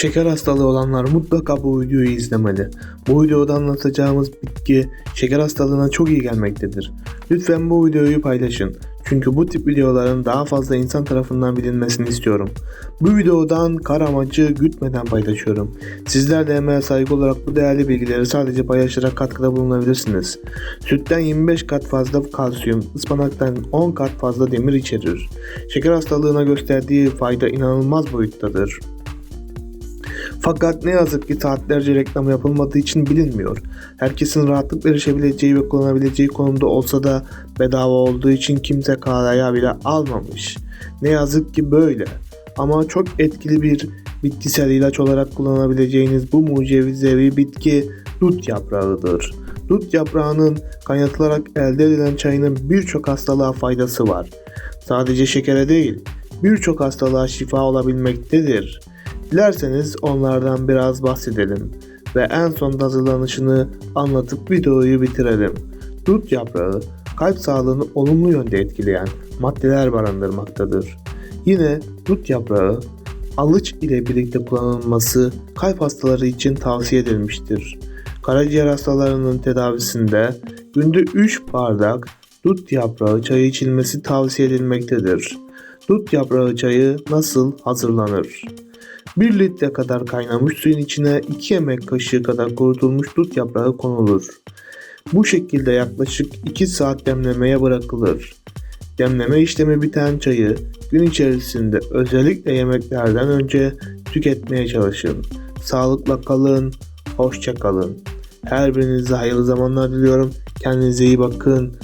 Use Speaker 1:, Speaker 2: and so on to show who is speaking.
Speaker 1: Şeker hastalığı olanlar mutlaka bu videoyu izlemeli. Bu videoda anlatacağımız bitki şeker hastalığına çok iyi gelmektedir. Lütfen bu videoyu paylaşın. Çünkü bu tip videoların daha fazla insan tarafından bilinmesini istiyorum. Bu videodan kar amacı gütmeden paylaşıyorum. Sizler de emeğe saygı olarak bu değerli bilgileri sadece paylaşarak katkıda bulunabilirsiniz. Sütten 25 kat fazla kalsiyum, ıspanaktan 10 kat fazla demir içerir. Şeker hastalığına gösterdiği fayda inanılmaz boyuttadır. Fakat ne yazık ki saatlerce reklam yapılmadığı için bilinmiyor. Herkesin rahatlıkla erişebileceği ve kullanabileceği konumda olsa da bedava olduğu için kimse karaya bile almamış. Ne yazık ki böyle. Ama çok etkili bir bitkisel ilaç olarak kullanabileceğiniz bu mucizevi bitki dut yaprağıdır. Dut yaprağının kaynatılarak elde edilen çayının birçok hastalığa faydası var. Sadece şekere değil, birçok hastalığa şifa olabilmektedir. Dilerseniz onlardan biraz bahsedelim ve en sonunda hazırlanışını anlatıp videoyu bitirelim. Dut yaprağı kalp sağlığını olumlu yönde etkileyen maddeler barındırmaktadır. Yine dut yaprağı alıç ile birlikte kullanılması kalp hastaları için tavsiye edilmiştir. Karaciğer hastalarının tedavisinde günde 3 bardak dut yaprağı çayı içilmesi tavsiye edilmektedir. Dut yaprağı çayı nasıl hazırlanır? 1 litre kadar kaynamış suyun içine 2 yemek kaşığı kadar kurutulmuş dut yaprağı konulur. Bu şekilde yaklaşık 2 saat demlemeye bırakılır. Demleme işlemi biten çayı gün içerisinde özellikle yemeklerden önce tüketmeye çalışın. Sağlıkla kalın, hoşça kalın. Her birinize hayırlı zamanlar diliyorum. Kendinize iyi bakın.